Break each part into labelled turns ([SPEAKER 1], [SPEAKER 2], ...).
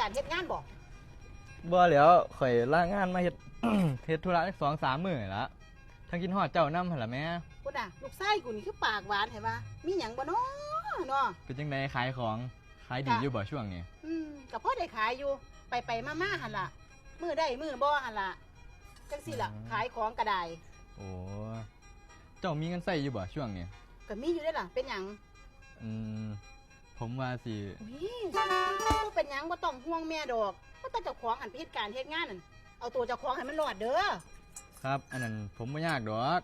[SPEAKER 1] การเฮ็ดงานบ่
[SPEAKER 2] บ่แล้วข่อยลางานมาเฮ็ด เฮ็ดธุระสองสามมื้อละทั้งกินฮอดเจ้านำหั่นล่ะแม่
[SPEAKER 1] พุ่นน่ะ ลูกชายกูนี่คือปากหวานเห็นปะมีหยังบ่น้อเนาะ
[SPEAKER 2] เป็นจังไดขายของขายดีอยู่บ่ช่วงนี้
[SPEAKER 1] อืมก็พอได้ขายอยู่ ไปไปมามาหั่นล่ะมือได้มือบ่หั่นล่ะจังซี่ล่ะขายของก็ได้
[SPEAKER 2] โอ้เจ้ามีเงินใส่อยู่บ่ช่วงนี้
[SPEAKER 1] ก็มีอยู่ได้อล่ะเป็นหยัง
[SPEAKER 2] อืม ผมว่าสิ
[SPEAKER 1] อุ้ยบ่เป็นหยังบ่ต้องห่วงแม่ดอกบ่ต้องเจ้าของหันไปเฮ็ดการเฮ็ดงานนั่นเอาตัวเจ้าของให้มันรอดเด้อ
[SPEAKER 2] ครับ อันนั้นผมบ่ยากดอก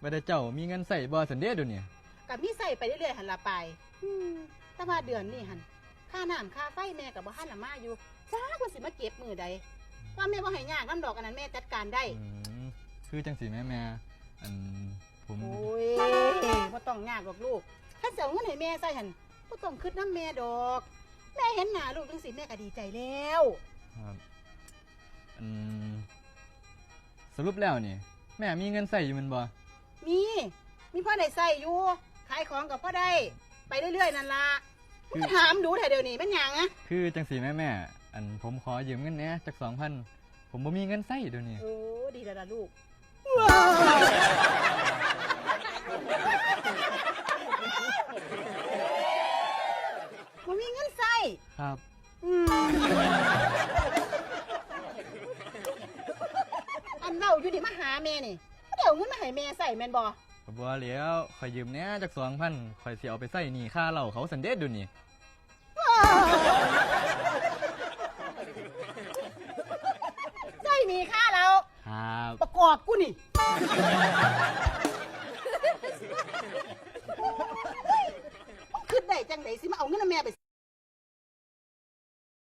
[SPEAKER 2] ว่าแต่เจ้ามีเงินใส่บ่สันเด้เดี๋ยวนี้
[SPEAKER 1] ก็มีใส่ไปเรื่อยๆหันละไปอืมแต่ว่าเดือนนี้หันค่าน้ำค่าไฟแม่กับบ่หันละมาอยู่จ้าคุณสิมาเก็บมือใดว่าแม่บ่ให้ยากน้ำดอกอันนั้นแม่จัดการได้
[SPEAKER 2] อืมคือจังสิแม่แม่อันผม
[SPEAKER 1] โอ้ยบ่ต้องยากหรอกลูกถ้าเสียเงินให้แม่ใส่หัน บ่ต้องคิดน้ำแม่ดอก แม่เห็นหน้าลูกจังสิแม่ก็ดีใจแล้ว
[SPEAKER 2] ครับอืมสรุปแล้วนี่ แม่มีเงินใส่อยู่แมันบ่
[SPEAKER 1] มี มีพ่อได้ใส่อยู่ ขายของกับพ่อได้ ไปเรื่อยๆนั่นล่ะมึงก็ถามดูแต่เดี๋ยวนี้เป็นหยังอะ
[SPEAKER 2] คือจังสีแม่แม่อันผมขอยืมเงินแหน่จักสองพันผมบ่มีเงินใส่เดี๋ยวนี้
[SPEAKER 1] โอ้ดีแล้วล่ะลูกมั นมีเงินใส่
[SPEAKER 2] ครับ
[SPEAKER 1] อืมอันเราอยู่นี่มาหาแม่นี่เดี๋ยวเงินมาให้แม่ใส่แม่นบ่
[SPEAKER 2] บ่บ่แล้วขอยยืมแหน่จักสองพันข่อยสิเอาไปใส่หนี้ค่าเหล้าเขาสันเด็ดเดี๋ยวนี้
[SPEAKER 1] ใส่มีค่าเรา
[SPEAKER 2] ครับ
[SPEAKER 1] ประกอบกูนี่ ขึ้นได้จังไดสิมาเอาเงินให้แม่ไป